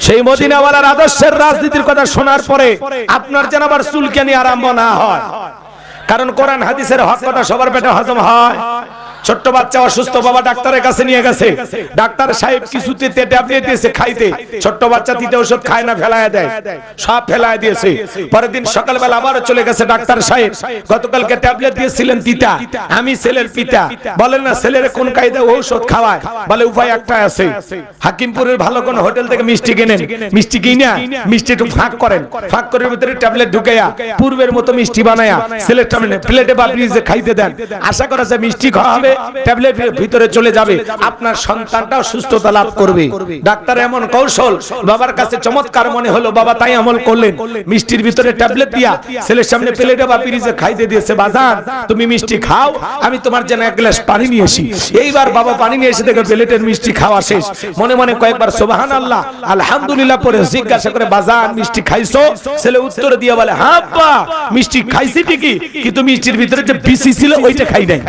সেই মদিনাওয়ালার আদর্শের রাজনীতির কথা শোনার পরে আপনার যেন আবার নিয়ে আরম্ভ না হয়। কারণ কোরআন, হাদিসের হক কথা সবার পেটে হজম হয়। ছোট্ট বাচ্চা অসুস্থ বাবা ডাক্তারের কাছে নিয়ে গেছে। ডাক্তার সাহেব কিছুতে ট্যাবলেট দিয়েছে খাইতে? ছোট্ট বাচ্চা তিতে ওষুধ খায় না, ফেলায় দেয়। সব ফেলায় দিয়েছে। পরের দিন সকালবেলা আবারও চলে গেছে ডাক্তার সাহেব। গতকালকে ট্যাবলেট দিয়েছিলেন তিতা। আমি ছেলের পিতা। বলেন না, ছেলের কোন কায়দা ঔষধ খাওয়ায়? বলে, উপায় একটা আছে। হাকিমপুরের ভালো কোন হোটেল থেকে মিষ্টি কিনেন। মিষ্টি কিনা মিষ্টি একটু ফাঁক করেন। ফাঁক করে ভিতরে ট্যাবলেট ঢুকাইয়া পূর্বের মতো মিষ্টি বানায়া ছেলের প্লেটে বা ফ্রিজে খাইতে দেন। আশা করা যায় মিষ্টি খাওয়া হবে। ট্যাবলেট ভিতরে চলে যাবে। আপনার সন্তানটাও সুস্থতা লাভ করবে। ডাক্তার এমন কৌশল বাবার কাছে চমৎকার মনে হলো বাবা তাই আমল করলেন। মিষ্টির ভিতরে ট্যাবলেট দিয়া ছেলের সামনে প্লেটে বা ফ্রিজে খাইতে দিয়েছে বাজার তুমি মিষ্টি খাও আমি তোমার জন্য এক গ্লাস পানি নিয়ে আসি এইবার বাবা পানি নিয়ে এসে দেখে প্লেটের মিষ্টি খাওয়া শেষ। মনে মনে কয়েকবার সোবাহান আল্লাহ আলহামদুলিল্লাহ পরে জিজ্ঞাসা করে বাজার মিষ্টি খাইছো? ছেলে উত্তর দিয়ে বলে হ্যাঁ মিষ্টি খাইছি ঠিকই কিন্তু মিষ্টির ভিতরে যে বিসি ছিল ওইটা খাই নাই।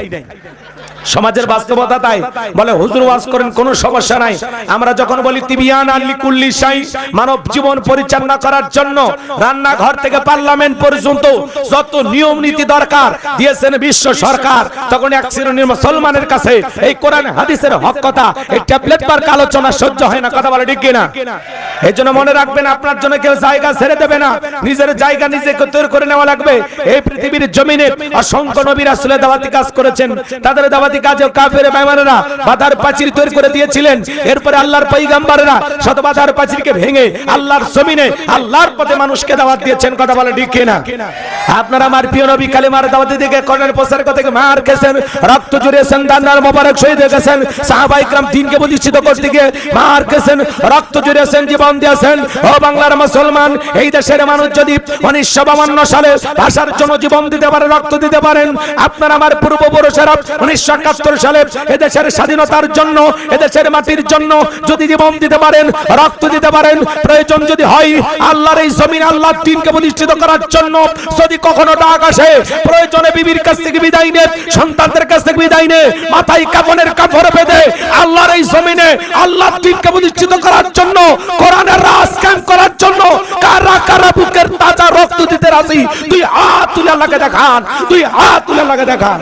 সমাজের বাস্তবতা তাই। বলে, হুজুর, ওয়াজ করেন, কোনো সমস্যা নাই। আমরা যখন বলি, তিবিয়ান আলী কুল্লি সাই মানব জীবন পরিচালনা করার জন্য রান্নাঘর থেকে পার্লামেন্ট পর্যন্ত যত নিয়ম নীতি দরকার দিয়েছেন বিশ্ব সরকার, তখন এক শ্রেণির মুসলমানের কাছে এই কোরআন, হাদিসের হক কথা, এই ট্যাবলেট পার্ক আলোচনা সহ্য হয় না। কথা বলে ঠিক কিনা? এই মনে রাখবেন, আপনার জন্য কেউ জায়গা ছেড়ে দেবে না। নিজের জায়গা তৈরি করে নেওয়া লাগবে। এই পৃথিবীর জমিনে অসংখ্য কাজ করেছেন। তাদের কাজে কাফের বাধার তৈরি করে দিয়েছিলেন। এরপরে আল্লাহর পয়গম্বরেরা শত বাধার ভেঙে আল্লাহর জমিনে আল্লাহর পথে মানুষকে দাওয়াত দিয়েছেন। কথা বলে ঠিক কিনা? আপনারা আমার প্রিয় নবী কালিমার দাওয়াতি দিকে প্রচার কথা মার খেয়েছেন। রক্ত জুড়িয়েছেন দান্নার মোবারক শহীদ গেছেন। সাহাবা ইকরাম দিনকে প্রতিষ্ঠিত করতে গিয়ে মার খেয়েছেন। রক্ত জুড়িয়েছেন জীবন দিয়েছেন। ও বাংলার মুসলমান, এই দেশের মানুষ যদি উনিশশো বাবান্ন সালে ভাষার জন্য জীবন দিতে পারে, রক্ত দিতে পারেন, আপনার আমার পূর্বপুরুষেরা উনিশশো একাত্তর সালে এদেশের স্বাধীনতার জন্য, এদেশের মাটির জন্য যদি জীবন দিতে পারেন, রক্ত দিতে পারেন, প্রয়োজন যদি হয়, আল্লাহর এই জমিন, আল্লাহর দিনকে প্রতিষ্ঠিত করার জন্য যদি কখনো ডাক আসে, প্রয়োজনে বিবির কাছ থেকে বিদায় নে, সন্তানদের কাছ থেকে বিদায় নে, মাথায় কাপনের কাপড় বেঁধে, আল্লাহর এই জমিনে, আল্লাহর দিনকে প্রতিষ্ঠিত করার জন্য কারা কারা বুকের তাজা রক্ত দিতে রাজি? তুই হাত তুলে আল্লাহকে দেখান তুই হাত তুলে আল্লাহকে দেখান।